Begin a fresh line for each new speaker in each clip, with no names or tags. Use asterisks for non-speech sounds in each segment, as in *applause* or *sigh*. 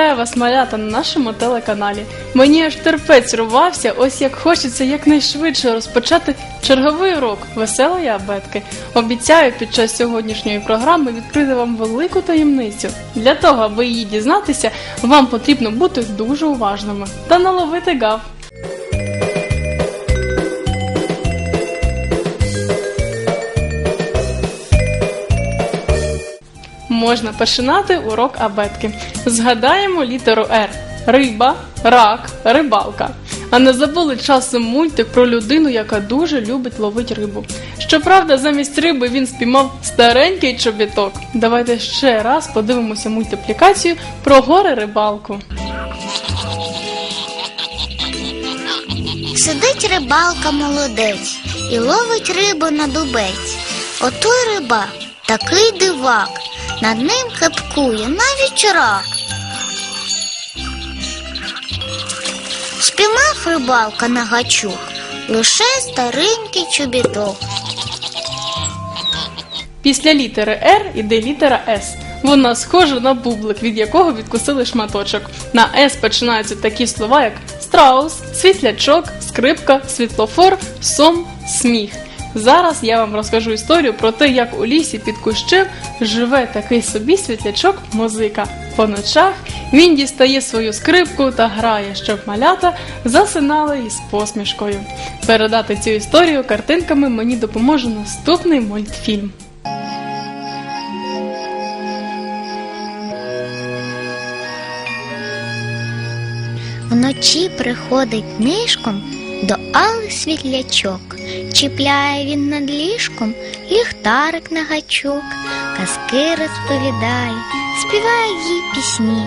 Вітаю вас, малята, на нашому телеканалі. Мені аж терпець рвався, ось як хочеться якнайшвидше розпочати черговий урок веселої абетки. Обіцяю під час сьогоднішньої програми відкрити вам велику таємницю. Для того, аби її дізнатися, вам потрібно бути дуже уважними та наловити гав. Можна починати урок абетки. Згадаємо літеру Р. Риба, рак, рибалка. А не забули часом мультик про людину, яка дуже любить ловити рибу. Щоправда, замість риби він спіймав старенький чобіток. Давайте ще раз подивимося мультиплікацію про горе рибалку.
Сидить рибалка молодець і ловить рибу на дубець. Отой риба такий дивак, над ним хапкує навіть рак. Спіймав рибалка на гачок лише старенький чобіток.
Після літери Р іде літера С. Вона схожа на бублик, від якого відкусили шматочок. На С починаються такі слова, як страус, світлячок, скрипка, світлофор, сом, сміх. Зараз я вам розкажу історію про те, як у лісі під кущем живе такий собі світлячок музика. По ночах він дістає свою скрипку та грає, щоб малята засинали із посмішкою. Передати цю історію картинками мені допоможе наступний мультфільм.
Вночі приходить нишком до Алли світлячок. Чіпляє він над ліжком ліхтарик на гачок, казки розповідає, співає їй пісні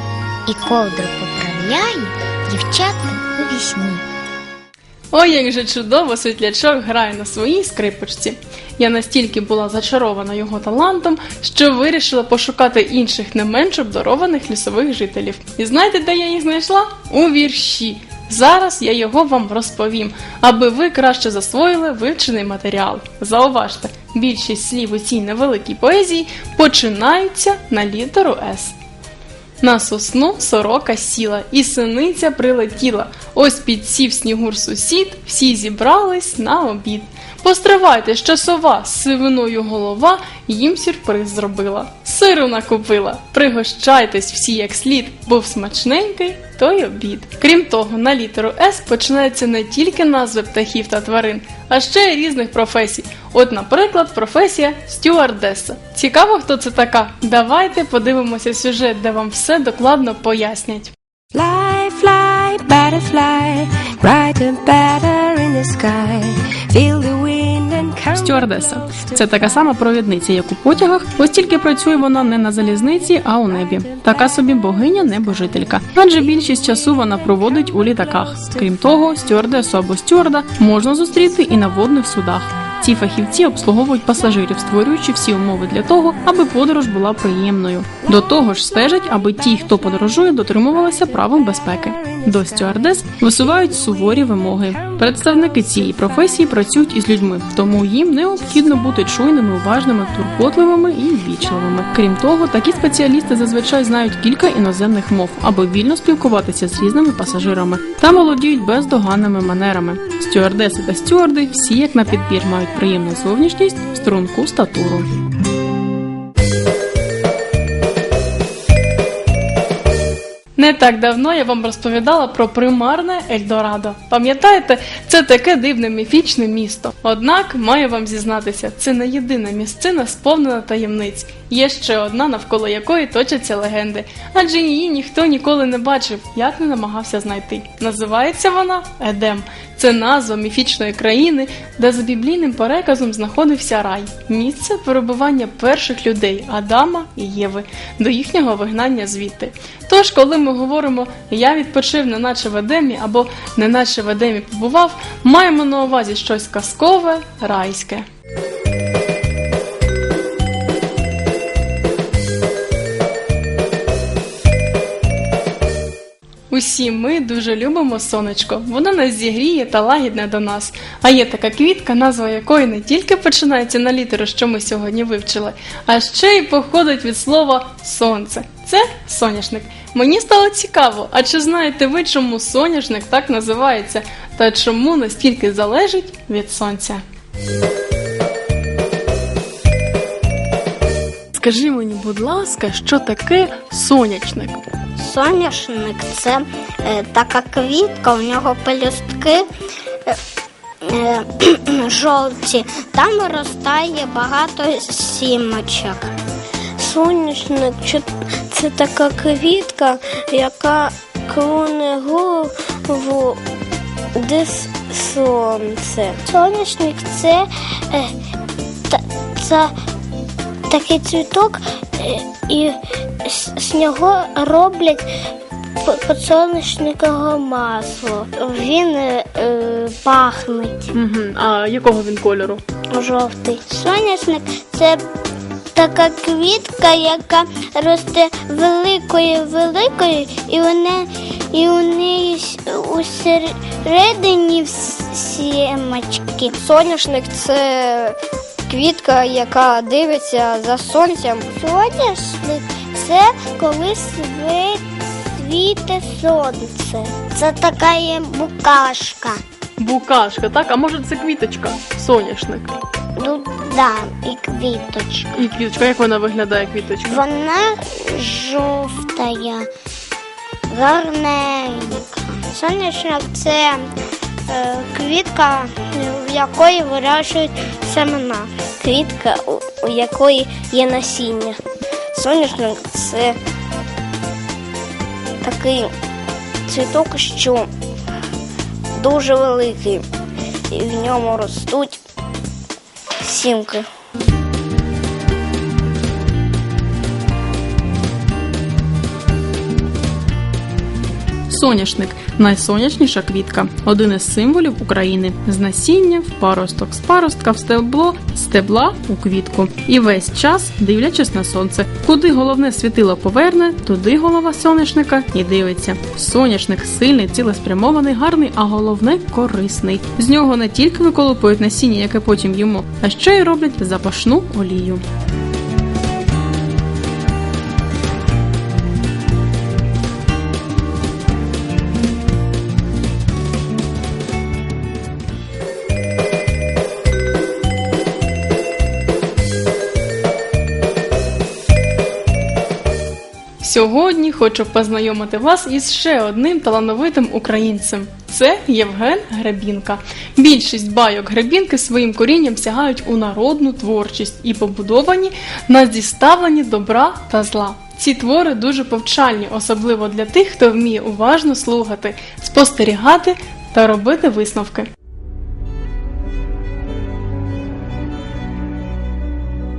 і ковдру поправляє дівчаткам у вісні.
Ой, як же чудово світлячок грає на своїй скрипочці. Я настільки була зачарована його талантом, що вирішила пошукати інших не менш обдарованих лісових жителів. І знаєте, де я їх знайшла? У вірші. Зараз я його вам розповім, аби ви краще засвоїли вивчений матеріал. Зауважте, більшість слів у цій невеликій поезії починаються на літеру С. На сосну сорока сіла, і синиця прилетіла. Ось підсів снігур сусід, всі зібрались на обід. Постривайте, що сова сивиною голова їм сюрприз зробила. Сиру накупила. Пригощайтесь всі як слід, був смачненький той обід. Крім того, на літеру С починаються не тільки назви птахів та тварин, а ще й різних професій. От, наприклад, професія стюардеса. Цікаво, хто це така? Давайте подивимося сюжет, де вам все докладно пояснять.
Fly, fly, butterfly, brighter, better in the sky. Feel the.
Стюардеса це така сама провідниця, як у потягах, ось тільки працює вона не на залізниці, а у небі. Така собі богиня небожителька. Адже більшість часу вона проводить у літаках. Крім того, стюардесу або стюарда можна зустріти і на водних судах. Ці фахівці обслуговують пасажирів, створюючи всі умови для того, аби подорож була приємною. До того ж, стежать, аби ті, хто подорожує, дотримувалися правил безпеки. До стюардес висувають суворі вимоги. Представники цієї професії працюють із людьми, тому їм необхідно бути чуйними, уважними, турботливими і ввічливими. Крім того, такі спеціалісти зазвичай знають кілька іноземних мов, аби вільно спілкуватися з різними пасажирами та володіють бездоганними манерами. Стюардеси та стюарди всі як на підбір мають приємну зовнішність, струнку статуру. Не так давно я вам розповідала про примарне Ельдорадо. Пам'ятаєте, це таке дивне міфічне місто. Однак маю вам зізнатися, це не єдина місцина, сповнена таємниць. Є ще одна, навколо якої точаться легенди, адже її ніхто ніколи не бачив, як не намагався знайти. Називається вона Едем. Це назва міфічної країни, де за біблійним переказом знаходився рай, місце перебування перших людей Адама і Єви до їхнього вигнання звідти. Тож, коли ми говоримо я відпочив, неначе в Едемі або неначе в Едемі побував, маємо на увазі щось казкове, райське. Усі ми дуже любимо сонечко. Воно нас зігріє та лагідне до нас. А є така квітка, назва якої не тільки починається на літеру, що ми сьогодні вивчили, а ще й походить від слова сонце. Це соняшник. Мені стало цікаво, а чи знаєте ви, чому соняшник так називається та чому настільки залежить від сонця? Скажи мені, будь ласка, що таке сонячник?
Соняшник це е, така квітка, у нього пелюстки е, е, *clears throat* жовті. Там виростає багато сімочок.
Соняшник це така квітка, яка клоне голову де сонце.
Соняшник це, е, та, це такий цвіток, е, і з, нього роблять подсолнечникове масло. Він е, е, пахне
Угу. А якого він кольору?
жовтий. Соняшник це така квітка, яка росте великою великою, і вона і у неї с- усередині вс- сімочки.
Соняшник це квітка, яка дивиться за сонцем.
Соняшник це коли світе сонце. Це така є букашка.
Букашка, так? А може це квіточка? Соняшник.
Ну да, і квіточка.
І квіточка, як вона виглядає квіточка?
Вона жовтая, гарненька. Соняшник це квітка, в якої вирощують семена.
Квітка, у- у якої є насіння. Соняшник це такий цвіток, що дуже великий, і в ньому ростуть сімки.
Соняшник найсонячніша квітка, один із символів України. З насіння в паросток, з паростка в стебло, стебла у квітку. І весь час, дивлячись на сонце, куди головне світило поверне, туди голова соняшника і дивиться. Соняшник сильний, цілеспрямований, гарний, а головне корисний. З нього не тільки виколупують насіння, яке потім їмо, а ще й роблять запашну олію. Сьогодні хочу познайомити вас із ще одним талановитим українцем. Це Євген Гребінка. Більшість байок Гребінки своїм корінням сягають у народну творчість і побудовані на зіставленні добра та зла. Ці твори дуже повчальні, особливо для тих, хто вміє уважно слухати, спостерігати та робити висновки.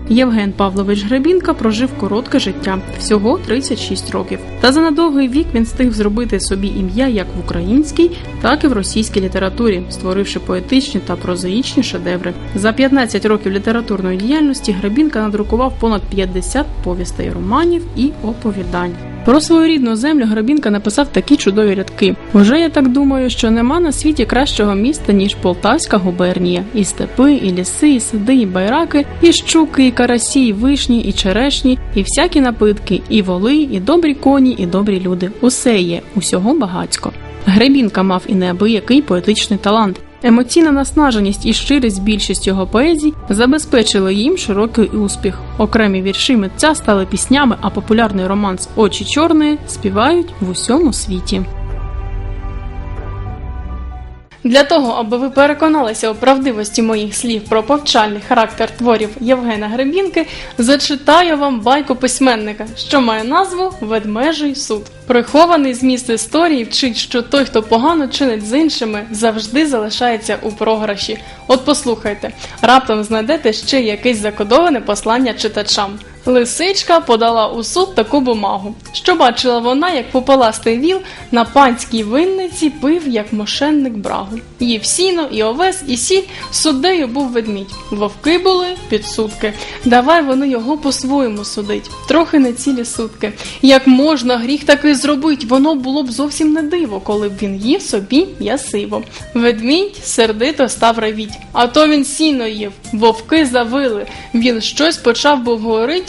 Євген Павлович Гребінка прожив коротке життя, всього 36 років. Та за надовгий вік він встиг зробити собі ім'я як в українській, так і в російській літературі, створивши поетичні та прозаїчні шедеври. За 15 років літературної діяльності Гребінка надрукував понад 50 повістей, романів і оповідань. Про свою рідну землю Гребінка написав такі чудові рядки. Уже я так думаю, що нема на світі кращого міста, ніж Полтавська губернія. І степи, і ліси, і сади, і байраки, і щуки, і карасі, і вишні, і черешні, і всякі напитки, і воли, і добрі коні, і добрі люди. Усе є, усього багацько. Гребінка мав і неабиякий поетичний талант. Емоційна наснаженість і щирість більшість його поезій забезпечили їм широкий успіх. Окремі вірші митця стали піснями, а популярний романс Очі чорної співають в усьому світі. Для того, аби ви переконалися у правдивості моїх слів про повчальний характер творів Євгена Гребінки, зачитаю вам байку письменника, що має назву Ведмежий суд. Прихований зміст історії вчить, що той, хто погано чинить з іншими, завжди залишається у програші. От послухайте, раптом знайдете ще якесь закодоване послання читачам. Лисичка подала у суд таку бумагу. Що бачила вона, як попаластий віл на панській винниці пив, як мошенник брагу. Їв сіно, і овес, і сіль, суддею був ведмідь. Вовки були підсудки. Давай вони його по-своєму судить. Трохи не цілі сутки. Як можна гріх такий зробить, воно було б зовсім не диво, коли б він їв собі м'ясиво. Ведмідь сердито став ревіть. А то він сіно їв, вовки завили. Він щось почав був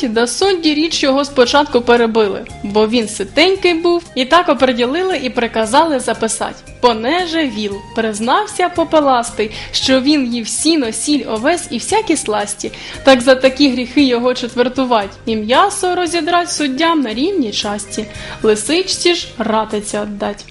говорить, да судді річ його спочатку перебили, бо він ситенький був, і так оприділили і приказали записать. Понеже віл, признався попеластий, що він їв сіно, сіль, овес і всякі сласті, так за такі гріхи його четвертувать, і м'ясо розідрать суддям на рівній часті, лисичці ж ратиця отдать.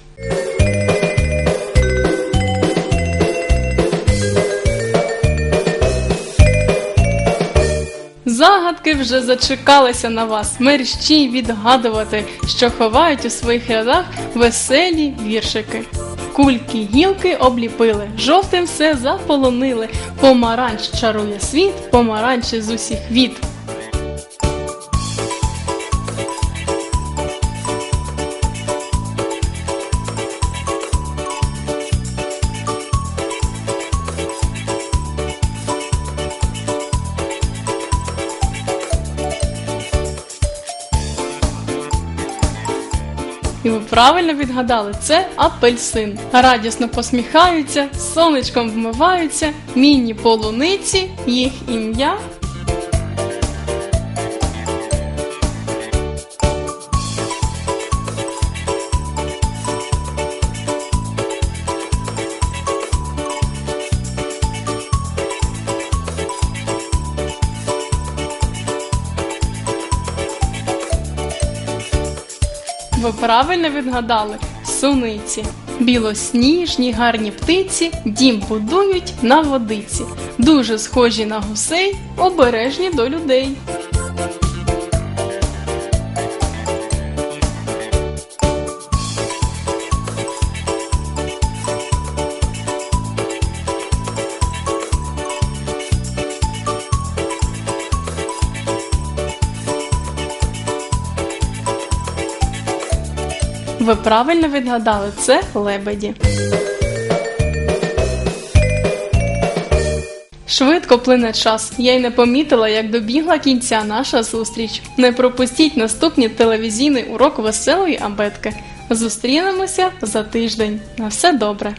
Загадки вже зачекалися на вас, мерщій відгадувати, що ховають у своїх рядах веселі віршики. Кульки гілки обліпили, жовтим все заполонили. Помаранч чарує світ, помаранчі з усіх від. Правильно відгадали, це апельсин. Радісно посміхаються, сонечком вмиваються, міні полуниці, їх ім'я. Ви правильно відгадали суниці. Білосніжні гарні птиці дім будують на водиці. Дуже схожі на гусей, обережні до людей. Ви правильно відгадали, це лебеді. Швидко плине час. Я й не помітила, як добігла кінця наша зустріч. Не пропустіть наступний телевізійний урок веселої абетки. Зустрінемося за тиждень. На все добре.